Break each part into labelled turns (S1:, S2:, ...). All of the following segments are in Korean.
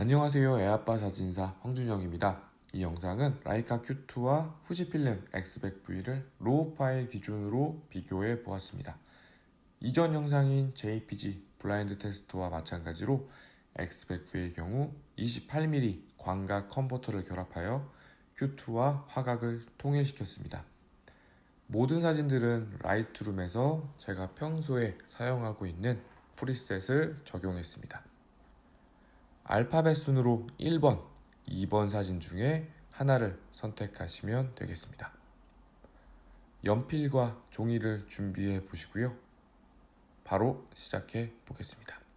S1: 안녕하세요. 애아빠 사진사 황준영입니다. 이 영상은 라이카 Q2와 후지필름 X100V를 로우 파일 기준으로 비교해 보았습니다. 이전 영상인 JPG 블라인드 테스트와 마찬가지로 X100V의 경우 28mm 광각 컨버터를 결합하여 Q2와 화각을 통일시켰습니다. 모든 사진들은 라이트룸에서 제가 평소에 사용하고 있는 프리셋을 적용했습니다. 알파벳 순으로 1번, 2번 사진 중에 하나를 선택하시면 되겠습니다. 연필과 종이를 준비해 보시고요. 바로 시작해 보겠습니다.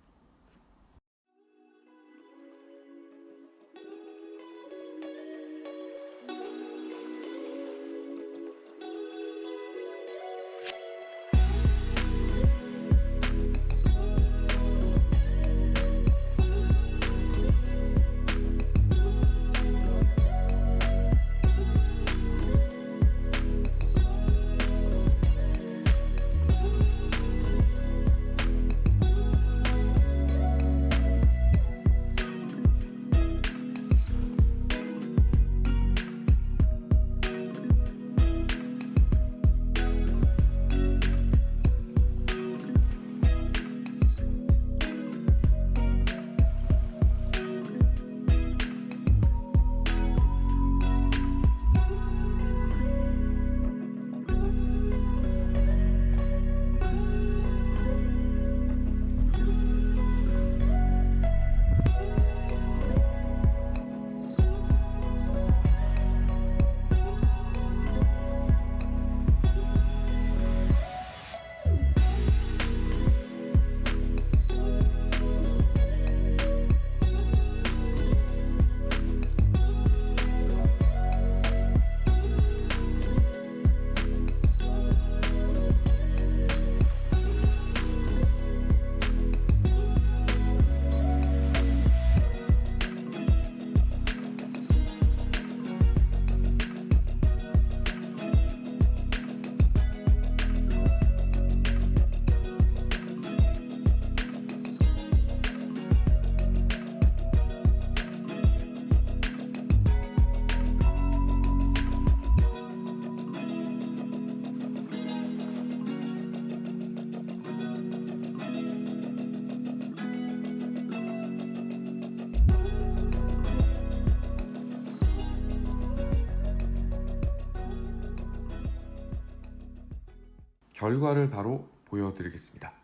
S1: 결과를 바로 보여드리겠습니다.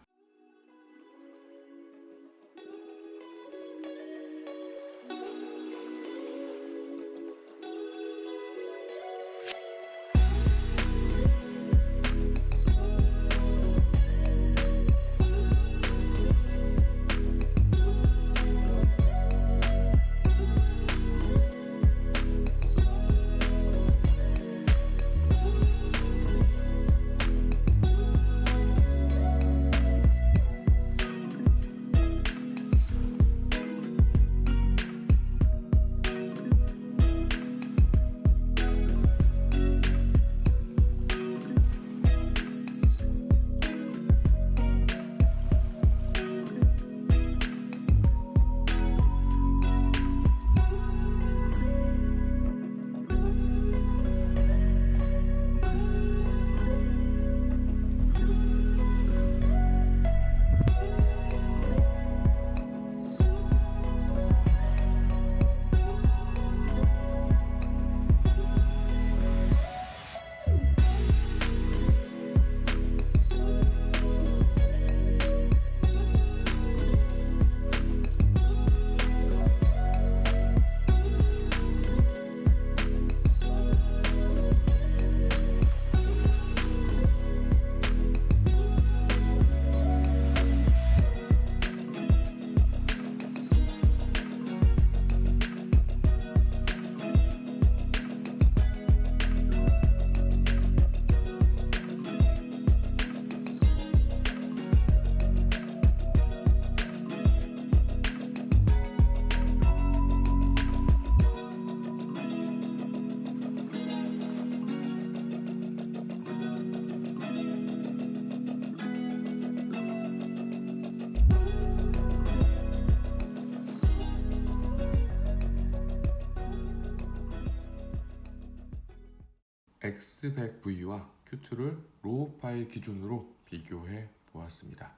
S1: X100V와 Q2를 로우 파일 기준으로 비교해 보았습니다.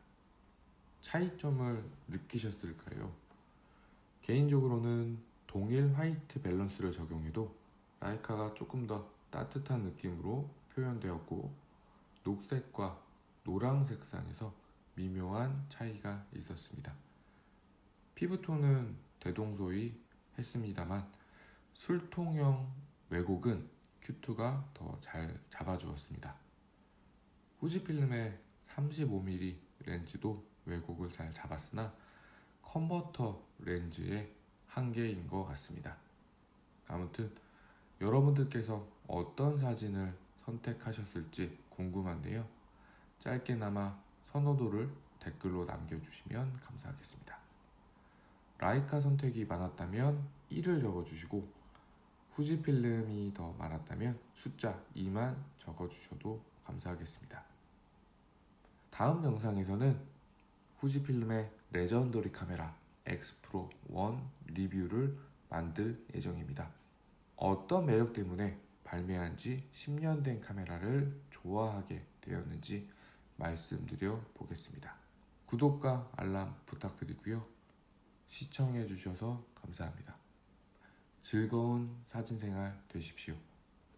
S1: 차이점을 느끼셨을까요? 개인적으로는 동일 화이트 밸런스를 적용해도 라이카가 조금 더 따뜻한 느낌으로 표현되었고 녹색과 노랑 색상에서 미묘한 차이가 있었습니다. 피부톤은 대동소이 했습니다만 술통형 왜곡은 Q2가 더 잘 잡아주었습니다. 후지필름의 35mm 렌즈도 왜곡을 잘 잡았으나 컨버터 렌즈의 한계인 것 같습니다. 아무튼 여러분들께서 어떤 사진을 선택하셨을지 궁금한데요. 짧게나마 선호도를 댓글로 남겨주시면 감사하겠습니다. 라이카 선택이 많았다면 1을 적어주시고 후지 필름이 더 많았다면 숫자 2만 적어주셔도 감사하겠습니다. 다음 영상에서는 후지 필름의 레전더리 카메라 X 프로 1 리뷰를 만들 예정입니다. 어떤 매력 때문에 발매한 지 10년 된 카메라를 좋아하게 되었는지 말씀드려 보겠습니다. 구독과 알람 부탁드리고요. 시청해 주셔서 감사합니다. 즐거운 사진 생활 되십시오.